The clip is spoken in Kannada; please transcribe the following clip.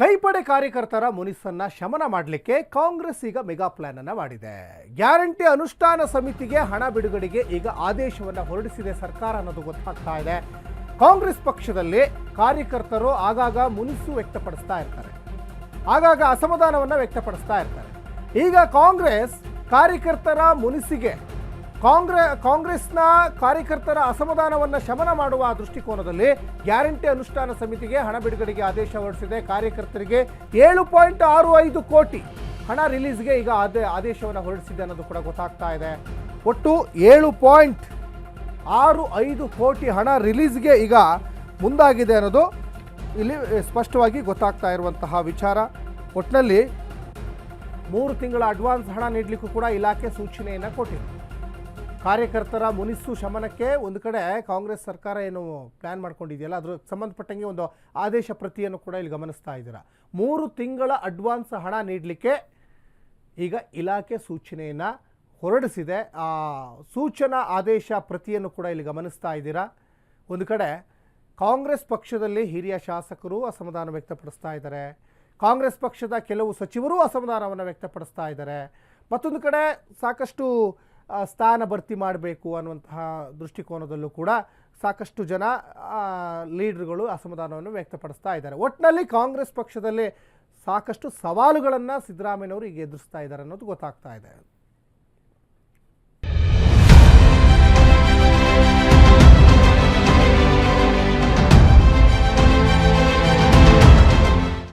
ಕೈಪಡೆ ಕಾರ್ಯಕರ್ತರ ಮುನಿಸನ್ನ ಶಮನ ಮಾಡಲಿಕ್ಕೆ ಕಾಂಗ್ರೆಸ್ ಈಗ ಮೆಗಾ ಪ್ಲಾನ್ ಅನ್ನ ಮಾಡಿದೆ. ಗ್ಯಾರಂಟಿ ಅನುಷ್ಠಾನ ಸಮಿತಿಗೆ ಹಣ ಬಿಡುಗಡೆಗೆ ಈಗ ಆದೇಶವನ್ನ ಹೊರಡಿಸಿದೆ ಸರ್ಕಾರ ಅನ್ನೋದು ಗೊತ್ತಾಗ್ತಾ ಇದೆ. ಕಾಂಗ್ರೆಸ್ ಪಕ್ಷದಲ್ಲಿ ಕಾರ್ಯಕರ್ತರು ಆಗಾಗ ಮುನಿಸು ವ್ಯಕ್ತಪಡಿಸ್ತಾ ಇರ್ತಾರೆ. ಆಗಾಗ ಅಸಮಾಧಾನವನ್ನ ವ್ಯಕ್ತಪಡಿಸ್ತಾ ಇರ್ತಾರೆ. ಈಗ ಕಾಂಗ್ರೆಸ್ ಕಾರ್ಯಕರ್ತರ ಮುನಿಸಿಗೆ ಕಾಂಗ್ರೆ, ಕಾಂಗ್ರೆಸ್ನ ಕಾರ್ಯಕರ್ತರ ಅಸಮಾಧಾನವನ್ನು ಶಮನ ಮಾಡುವ ದೃಷ್ಟಿಕೋನದಲ್ಲಿ ಗ್ಯಾರಂಟಿ ಅನುಷ್ಠಾನ ಸಮಿತಿಗೆ ಹಣ ಬಿಡುಗಡೆಗೆ ಆದೇಶ ಹೊರಡಿಸಿದೆ. ಕಾರ್ಯಕರ್ತರಿಗೆ ಏಳು ಪಾಯಿಂಟ್ ಆರು ಐದು ಕೋಟಿ ಹಣ ರಿಲೀಸ್ಗೆ ಈಗ ಆದೇ ಆದೇಶವನ್ನು ಹೊರಡಿಸಿದೆ ಅನ್ನೋದು ಕೂಡ ಗೊತ್ತಾಗ್ತಾ ಇದೆ. ಒಟ್ಟು ಏಳು ಪಾಯಿಂಟ್ ಆರು ಐದು ಕೋಟಿ ಹಣ ರಿಲೀಸ್ಗೆ ಈಗ ಮುಂದಾಗಿದೆ ಅನ್ನೋದು ಇಲ್ಲಿ ಸ್ಪಷ್ಟವಾಗಿ ಗೊತ್ತಾಗ್ತಾ ಇರುವಂತಹ ವಿಚಾರ. ಒಟ್ಟಿನಲ್ಲಿ ಮೂರು ತಿಂಗಳ ಅಡ್ವಾನ್ಸ್ ಹಣ ನೀಡಲಿಕ್ಕೂ ಕೂಡ ಇಲಾಖೆ ಸೂಚನೆಯನ್ನು ಕೊಟ್ಟಿದೆ. ಕಾರ್ಯಕರ್ತರ ಮುನಿಸು ಶಮನಕ್ಕೆ ಒಂದು ಕಡೆ ಕಾಂಗ್ರೆಸ್ ಸರ್ಕಾರ ಏನು ಪ್ಲ್ಯಾನ್ ಮಾಡ್ಕೊಂಡಿದೆಯಲ್ಲ, ಅದ್ರ ಸಂಬಂಧಪಟ್ಟಂಗೆ ಒಂದು ಆದೇಶ ಪ್ರತಿಯನ್ನು ಕೂಡ ಇಲ್ಲಿ ಗಮನಿಸ್ತಾ ಇದ್ದೀರಾ? ಮೂರು ತಿಂಗಳ ಅಡ್ವಾನ್ಸ್ ಹಣ ನೀಡಲಿಕ್ಕೆ ಈಗ ಇಲಾಖೆ ಸೂಚನೆಯನ್ನು ಹೊರಡಿಸಿದೆ. ಆ ಸೂಚನಾ ಆದೇಶ ಪ್ರತಿಯನ್ನು ಕೂಡ ಇಲ್ಲಿ ಗಮನಿಸ್ತಾ ಇದ್ದೀರಾ? ಒಂದು ಕಡೆ ಕಾಂಗ್ರೆಸ್ ಪಕ್ಷದಲ್ಲಿ ಹಿರಿಯ ಶಾಸಕರು ಅಸಮಾಧಾನ ವ್ಯಕ್ತಪಡಿಸ್ತಾ ಇದ್ದಾರೆ. ಕಾಂಗ್ರೆಸ್ ಪಕ್ಷದ ಕೆಲವು ಸಚಿವರು ಅಸಮಾಧಾನವನ್ನು ವ್ಯಕ್ತಪಡಿಸ್ತಾ ಇದ್ದಾರೆ. ಮತ್ತೊಂದು ಕಡೆ ಸಾಕಷ್ಟು ಸ್ಥಾನ ಭರ್ತಿ ಮಾಡಬೇಕು ಅನ್ನುವಂತಹ ದೃಷ್ಟಿಕೋನದಲ್ಲೂ ಕೂಡ ಸಾಕಷ್ಟು ಜನ ಲೀಡರ್ಗಳು ಅಸಮಾಧಾನವನ್ನು ವ್ಯಕ್ತಪಡಿಸ್ತಾ ಇದ್ದಾರೆ. ಒಟ್ಟಿನಲ್ಲಿ ಕಾಂಗ್ರೆಸ್ ಪಕ್ಷದಲ್ಲಿ ಸಾಕಷ್ಟು ಸವಾಲುಗಳನ್ನು ಸಿದ್ದರಾಮಯ್ಯನವರು ಈಗ ಎದುರಿಸ್ತಾ ಇದ್ದಾರೆ ಅನ್ನೋದು ಗೊತ್ತಾಗ್ತಾ ಇದೆ.